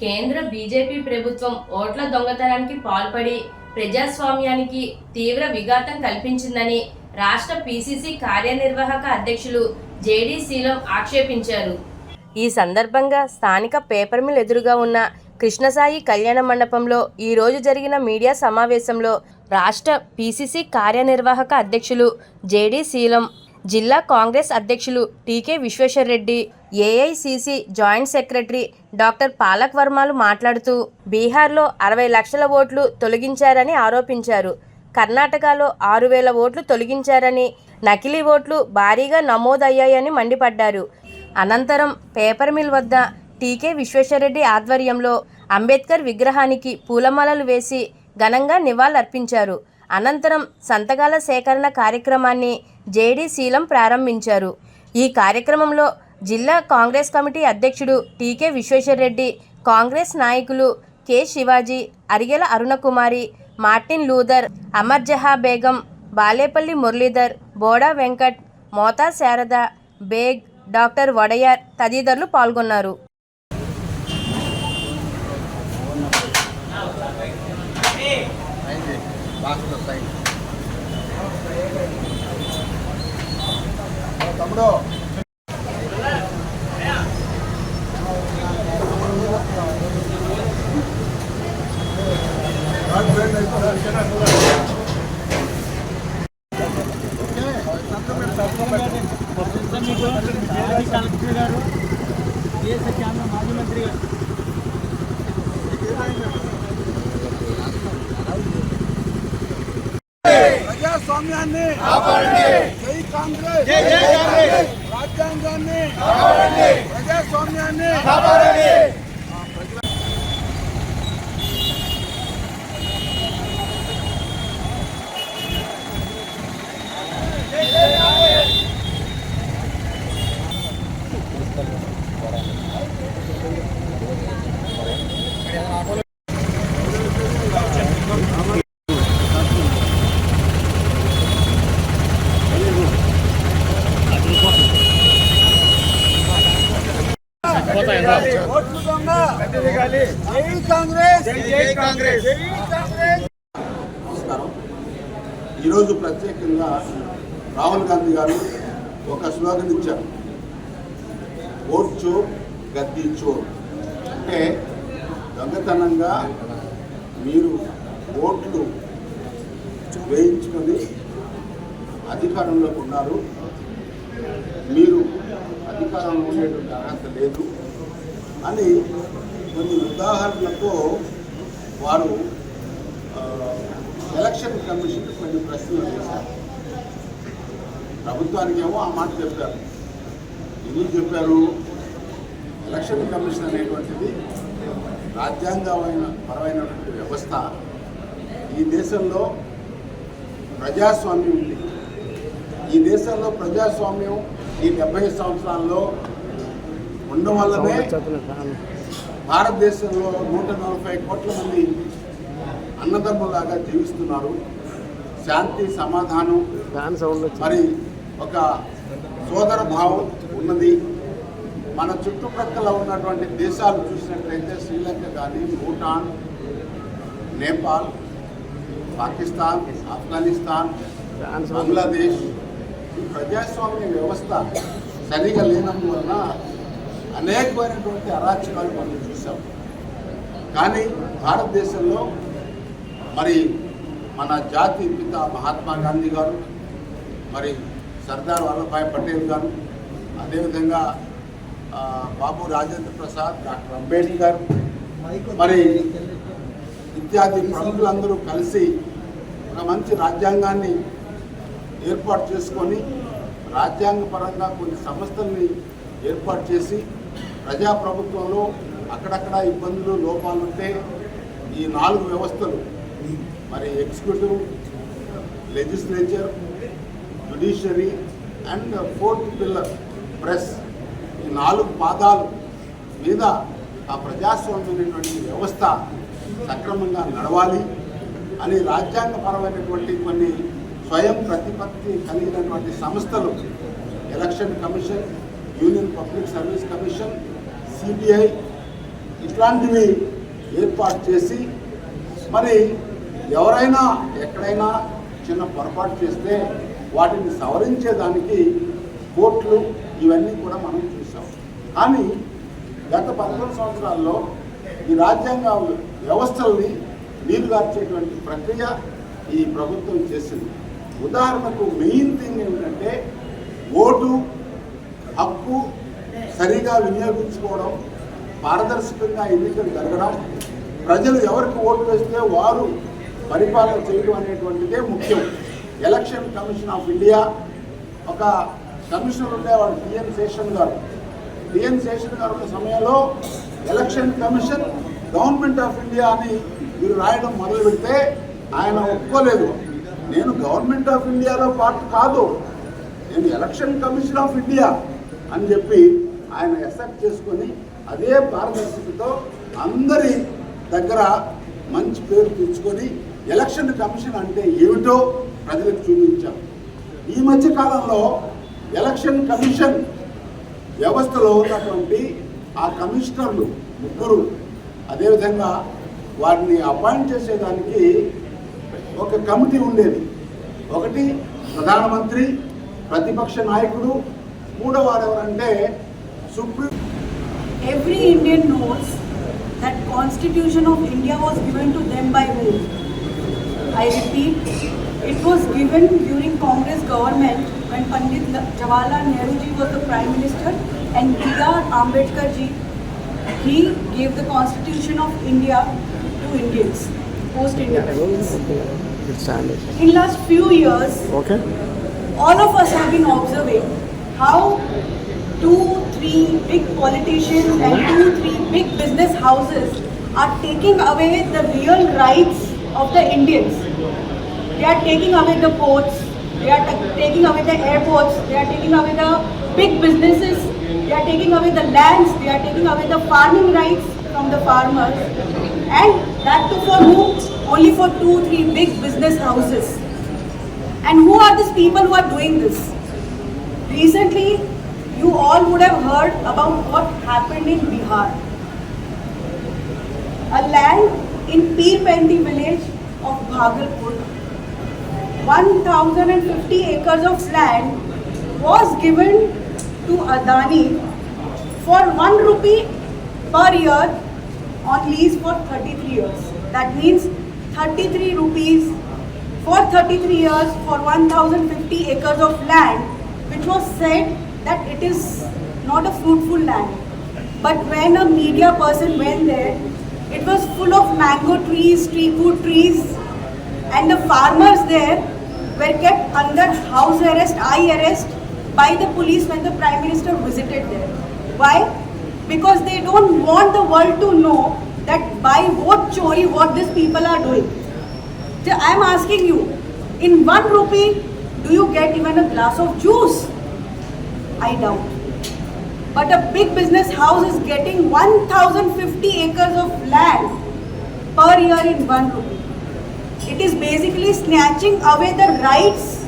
కేంద్ర బీజేపీ ప్రభుత్వం ఓట్ల దొంగతనానికి పాల్పడి ప్రజాస్వామ్యానికి తీవ్ర విఘాతం కల్పించిందని రాష్ట్ర పీసీసీ కార్యనిర్వాహక అధ్యక్షులు జేడీ శీలం ఆక్షేపించారు. ఈ సందర్భంగా స్థానిక పేపర్ మిల్ ఎదురుగా ఉన్న కృష్ణసాయి కళ్యాణ మండపంలో ఈ రోజు జరిగిన మీడియా సమావేశంలో రాష్ట్ర పీసీసీ కార్యనిర్వాహక అధ్యక్షులు జేడీ శీలం జిల్లా కాంగ్రెస్ అధ్యక్షులు TK Visweswar Reddy AICC joint secretary doctor Palak వర్మలు మాట్లాడుతూ బీహార్లో అరవై లక్షల ఓట్లు తొలగించారని ఆరోపించారు. కర్ణాటకలో ఆరు వేల ఓట్లు తొలగించారని నకిలీ ఓట్లు భారీగా నమోదయ్యాయని మండిపడ్డారు. అనంతరం పేపర్ మిల్ వద్ద టీకే విశ్వేశ్వరరెడ్డి ఆధ్వర్యంలో అంబేద్కర్ విగ్రహానికి పూలమాలలు వేసి ఘనంగా నివాళులర్పించారు. అనంతరం సంతకాల సేకరణ కార్యక్రమాన్ని జేడీ శీలం ప్రారంభించారు. ఈ కార్యక్రమంలో జిల్లా కాంగ్రెస్ కమిటీ అధ్యక్షుడు టీకే విశ్వేశ్వరరెడ్డి కాంగ్రెస్ నాయకులు K Shivaji Arigela Arunakumari Martin Luther Amarjaha Begum Balepalli Muralidhar Boda Venkat Mota Sarada Baig doctor Wadiyar తదితరులు పాల్గొన్నారు. అయింది. బాక్స్లో సైన్ తమ్ముడు. కలెక్టర్ గారు దేశ కేంద్ర మాజీ మంత్రి గారు? ప్రజాస్వామ్యాన్ని జై కాంగ్రెస్ రాజ్యాంగాన్ని ప్రజాస్వామ్యాన్ని ఓట్లు దొంగ జై కాంగ్రెస్ జై కాంగ్రెస్ జై కాంగ్రెస్ నమస్కారం ఈరోజు ప్రత్యేకంగా రాహుల్ గాంధీ గారు ఒక స్లోగన్ ఇచ్చారు. ఓట్ చోర్ గద్దీ చోర్ అంటే దొంగతనంగా మీరు ఓట్లు వేయించుకొని అధికారంలోకి ఉన్నారు. మీరు అధికారంలో ఉండేటువంటి అర్హత లేదు. అని కొన్ని ఉదాహరణలతో వారు ఎలక్షన్ కమిషన్ కొన్ని ప్రశ్నలు వేశారు. ప్రభుత్వానికి ఏమో ఆ మాట చెప్పారు. ఎందుకు చెప్పారు? ఎలక్షన్ కమిషన్ అనేటువంటిది రాజ్యాంగమైన పరమైనటువంటి వ్యవస్థ. ఈ దేశంలో ప్రజాస్వామ్యం ఉంది. ఈ దేశంలో ప్రజాస్వామ్యం ఈ డెబ్బై సంవత్సరాల్లో ఉండడం వల్లనే భారతదేశంలో నూట నలభై కోట్ల మంది అన్నదమ్ములాగా జీవిస్తున్నారు. శాంతి సమాధానం మరి ఒక సోదర భావం ఉన్నది. మన చుట్టుప్రక్కల ఉన్నటువంటి దేశాలు చూసినట్లయితే శ్రీలంక కానీ భూటాన్ నేపాల్ పాకిస్తాన్ ఆఫ్ఘనిస్తాన్ బంగ్లాదేశ్ ఈ ప్రజాస్వామ్య వ్యవస్థ సరిగా లేనందువలన అనేకమైనటువంటి అరాచకాలు మనం చూసాం కానీ భారతదేశంలో మరి మన జాతి పిత మహాత్మా గాంధీ గారు మరి సర్దార్ వల్లభాయ్ పటేల్ గారు అదేవిధంగా బాబు రాజేంద్ర ప్రసాద్ డాక్టర్ అంబేద్కర్ మరి ఇత్యాది ప్రముఖులందరూ కలిసి ఒక మంచి రాజ్యాంగాన్ని ఏర్పాటు చేసుకొని రాజ్యాంగపరంగా కొన్ని సంస్థల్ని ఏర్పాటు చేసి ప్రజాప్రభుత్వంలో అక్కడక్కడ ఇబ్బందులు లోపాలు ఉంటే ఈ నాలుగు వ్యవస్థలు మరి executive legislature judiciary and fourth pillar press ఈ నాలుగు పాదాలు మీద ఆ ప్రజాస్వామ్యమైనటువంటి వ్యవస్థ సక్రమంగా నడవాలి అని రాజ్యాంగపరమైనటువంటి కొన్ని స్వయం ప్రతిపత్తి కలిగినటువంటి సంస్థలు election commission union public service commission CBI ఇట్లాంటివి ఏర్పాటు చేసి మరి ఎవరైనా ఎక్కడైనా చిన్న పొరపాటు చేస్తే వాటిని సవరించేదానికి కోర్టులు ఇవన్నీ కూడా మనం చూసాం కానీ గత పదకొండు సంవత్సరాల్లో ఈ రాజ్యాంగ వ్యవస్థల్ని నీరుగార్చేటువంటి ప్రక్రియ ఈ ప్రభుత్వం చేసింది. ఉదాహరణకు మెయిన్ థింగ్ ఏమిటంటే ఓటు హక్కు సరిగా వినియోగించుకోవడం పారదర్శకంగా ఎన్నికలు జరగడం ప్రజలు ఎవరికి ఓటు వేస్తే వారు పరిపాలన చేయడం అనేటువంటిదే ముఖ్యం. ఎలక్షన్ కమిషన్ ఆఫ్ ఇండియా ఒక కమిషనర్ ఉండేవాడు టిఎన్ శేషన్ గారు. టిఎన్ శేషన్ గారు ఉన్న సమయంలో election commission government of India అని మీరు రాయడం మొదలు పెడితే ఆయన ఒప్పుకోలేదు. నేను గవర్నమెంట్ ఆఫ్ ఇండియాలో పార్ట్ కాదు. నేను ఎలక్షన్ కమిషన్ ఆఫ్ ఇండియా అని చెప్పి ఆయన ఎక్సెప్ట్ చేసుకొని అదే పారదర్శకతో అందరి దగ్గర మంచి పేరు తెచ్చుకొని ఎలక్షన్ కమిషన్ అంటే ఏమిటో ప్రజలకు చూపించాం. ఈ మధ్య కాలంలో ఎలక్షన్ కమిషన్ వ్యవస్థలో ఉన్నటువంటి ఆ కమిషనర్లు ముగ్గురు అదేవిధంగా వారిని అపాయింట్ చేసేదానికి ఒక కమిటీ ఉండేది. ఒకటి ప్రధానమంత్రి ప్రతిపక్ష నాయకుడు మూడవారు ఎవరంటే Every Indian knows that Constitution of India was given to them by whom? I repeat, it was given during Congress government when Pandit Jawaharlal Nehru ji was the Prime Minister and B.R. Ambedkar ji, he gave the Constitution of India to Indians, post-independence. In last few years, okay. all of us have been observing how two, three big politicians and two, three big business houses are taking away the real rights of the Indians. They are taking away the ports, they are ta- taking away the airports, they are taking away the big businesses, they are taking away the lands, they are taking away the farming rights from the farmers. And that too for whom? Only for two, three big business houses. And who are these people who are doing this? Recently, all would have heard about what happened in Bihar. A land in Peerpendi village of Bhagalpur, 1050 acres of land was given to Adani for 1 rupee per year on lease for 33 years. That means 33 rupees for 33 years for 1050 acres of land which was said that it is not a fruitful land. But when a media person went there, it was full of mango trees, tree food trees, and the farmers there were kept under house arrest, eye arrest by the police when the Prime Minister visited there. Why? Because they don't want the world to know that by what chori what these people are doing. So I am asking you, in one rupee, do you get even a glass of juice? I doubt. But a big business house is getting 1050 acres of land per year in one rupee. It is basically snatching away the rights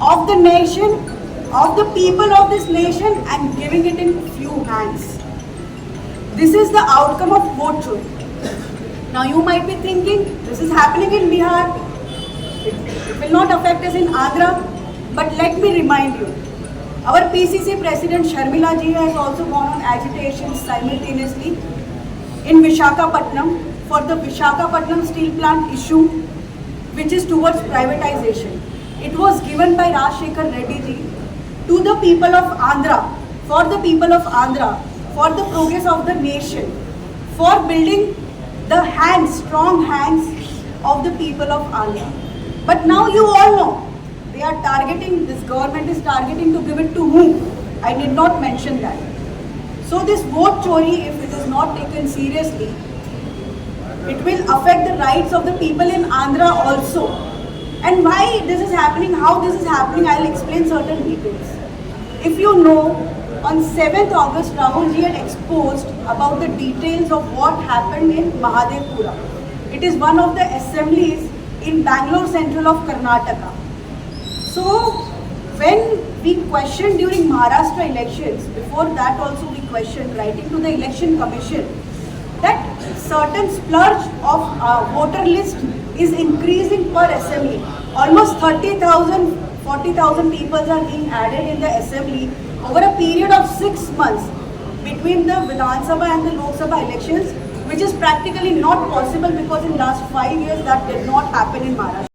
of the nation, of the people of this nation and giving it in few hands. This is the outcome of chori. Now you might be thinking, this is happening in Bihar. It, it will not affect us in Agra. But let me remind you, our PCC President Sharmila ji has also gone on agitation simultaneously in Vishakhapatnam for the Vishakhapatnam steel plant issue, which is towards privatization. It was given by Rajshekhar Reddy ji to the people of Andhra, for the people of Andhra, for the progress of the nation, for building the hands, strong hands of the people of Andhra. But now you all know they are targeting, this government is targeting to give it to whom? I did not mention that. So this vote chori, if it is not taken seriously, it will affect the rights of the people in Andhra also. And why this is happening, how this is happening, I'll explain certain details. If you know, on 7th August, Rahul ji had exposed about the details of what happened in Mahadevpura. It is one of the assemblies in Bangalore Central of Karnataka. So, when we questioned during Maharashtra elections, before that also we questioned, writing to the election commission, that certain splurge of uh, voter list is increasing per assembly. Almost 30,000, 40,000 people are being added in the assembly over a period of six months between the Vidhan Sabha and the Lok Sabha elections, which is practically not possible because in last five years that did not happen in Maharashtra.